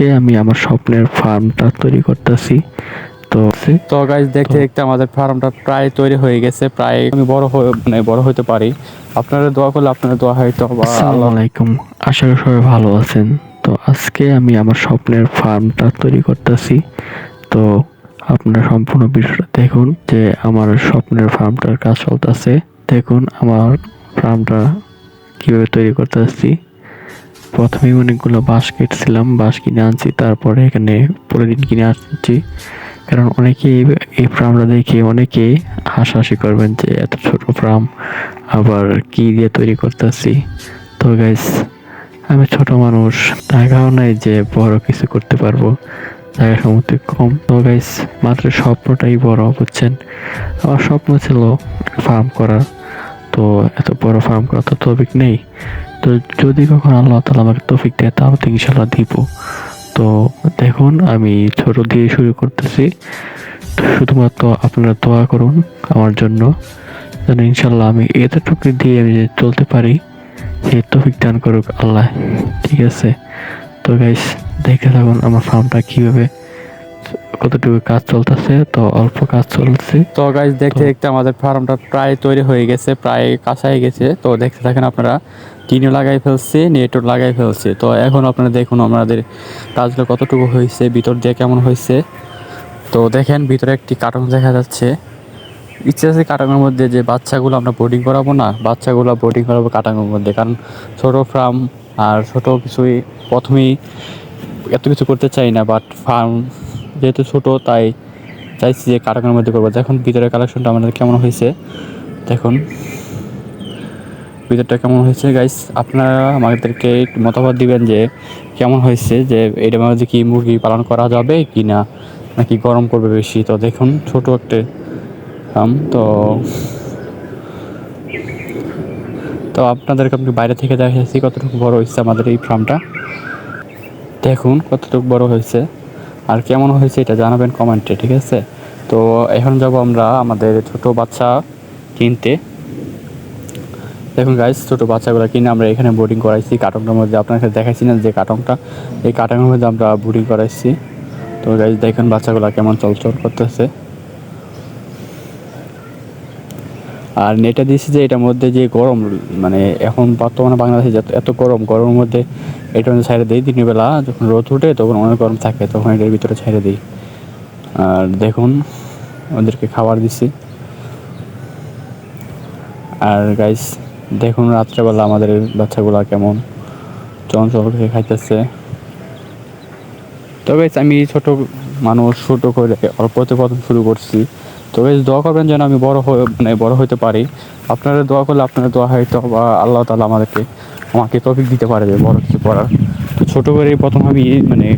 আজকে আমি আমার স্বপ্নের ফার্মটা তৈরি করতেছি। তো তো গাইজ দেখতে দেখতে আমাদের ফার্মটা প্রায় তৈরি হয়ে গেছে। প্রায় আমি বড় মানে বড় হতে পারি। আপনারা দোয়া করলে আপনারা দোয়া হয়তো আসসালামু আলাইকুম। আশা করি সবাই ভালো আছেন। তো আজকে আমি আমার স্বপ্নের ফার্মটা তৈরি করতেছি। তো আপনারা সম্পূর্ণ বিষয়টা দেখুন যে আমার স্বপ্নের ফার্মটার কাজ চলতেছে। দেখুন আমার ফার্মটা কীভাবে তৈরি করতেছি। প্রথমেই অনেকগুলো বাঁশ কেটেছিলাম, বাঁশ কিনে আনছি, তারপরে এখানে পলিথিন কিনে আনছি কারণ অনেকেই এই ফার্মটা দেখে অনেকেই হাসাহাসি করবেন যে, এত ছোট ফার্ম, আবার কি দিয়ে তৈরি করতেছি? তো গাইস আমি ছোট মানুষ টাকাও নাই যে বড় কিছু করতে পারব জায়গা সমস্ত কম। তো গাইস মাত্র স্বপ্নটাই বড়, বুঝছেন? আমার স্বপ্ন ছিল ফার্ম করার। তো এত বড় ফার্ম করার তো তফিক নেই। তো যদি কখন আল্লাহ তালা আমাকে তফিক দেয়, তাহলে তো ইনশাল্লাহ দিব। তো দেখুন, আমি ছোট দিয়ে শুরু করতেছি। তো শুধুমাত্র আপনারা দোয়া করুন আমার জন্য, যেন ইনশাল্লাহ আমি এতটুকু দিয়ে আমি চলতে পারি, সে তফিক দান করুক আল্লাহ। ঠিক আছে? তো গাইস দেখে থাকুন আমার ফার্মটা কীভাবে কতটুকু কাজ চলতেছে? তো অল্প কাজ চলছে। তো গাইজ দেখতে দেখতে আমাদের ফার্মটা প্রায় তৈরি হয়ে গেছে প্রায় কাঁচাই গেছে। তো দেখতে থাকেন আপনারা টিনও লাগাই ফেলছে নেটও লাগাই ফেলছে। তো এখন আপনারা দেখুন আমাদের কাজগুলো কতটুকু হয়েছে ভিতর দিয়ে কেমন হয়েছে। তো দেখেন ভিতরে একটি কার্টন দেখা যাচ্ছে। ইচ্ছে আছে কাটানোর মধ্যে যে বাচ্চাগুলো আমরা বোর্ডিং করাবো না বাচ্চাগুলো বোর্ডিং করাবো কাটানোর মধ্যে। কারণ ছোট ফার্ম আর ছোট কিছুই প্রথমেই এত কিছু করতে চাই না বাট ফার্ম যেহেতু ছোট, তাই চাইছি যে কাটানোর মধ্যে করব। দেখুন ভিতরের কালেকশনটা আমাদের কেমন হয়েছে? দেখুন। ভিতরটা কেমন হয়েছে? গাইস আপনারা আমাদেরকে একটু মতামত দিবেন যে কেমন হয়েছে, যে এটার মধ্যে কি মুরগি পালন করা যাবে কি না, নাকি গরম করবে বেশি? তো দেখুন, ছোট একটা ফার্ম তো তো আপনাদেরকে আপনি বাইরে থেকে দেখাচ্ছি কতটুকু বড় হয়েছে আমাদের এই ফার্মটা দেখুন, কতটুকু বড় হয়েছে। আর কেমন হয়েছে এটা জানাবেন কমেন্টে, ঠিক আছে? তো এখন যাব আমরা আমাদের ছোট বাচ্চা কিনতে। দেখুন গাইস ছোটো বাচ্চাগুলো কিনে আমরা এখানে বোর্ডিং করাইছি। কার্টনটার মধ্যে আপনাকে দেখাইছি না যে কার্টনটা। এই কার্টনের মধ্যে আমরা বোর্ডিং করাইছি। তো গাইস দেখুন বাচ্চাগুলো কেমন চলচল করতেছে। আর নেটে দিয়েছি যে এটার মধ্যে যে গরম মানে এখন বর্তমানে বাংলাদেশে এত গরম, গরমের মধ্যে এটা মধ্যে ছাইড়ে দিই দিনের বেলা, যখন রোদ উঠে তখন অনেক গরম থাকে, তখন এটার ভিতরে ছাইড়ে দিই। আর দেখুন, ওদেরকে খাবার দিছি। আর গাইস দেখুন রাত্রেবেলা আমাদের বাচ্চাগুলা কেমন, চঞ্চল খেয়ে খাইতেছে। তো গাইস আমি ছোট মানুষ, ছোট করে অল্পতে প্রথম শুরু করছি। তো বেশ দোয়া করবেন যেন আমি বড় হয়ে মানে বড় হতে পারি। আপনারা দোয়া করলে আপনারা দোয়া হয়তো বা আল্লাহ তালা আমাদেরকে আমাকে টপিক দিতে পারবে বড় কিছু করার। তো ছোটো করে প্রথম আমি মানে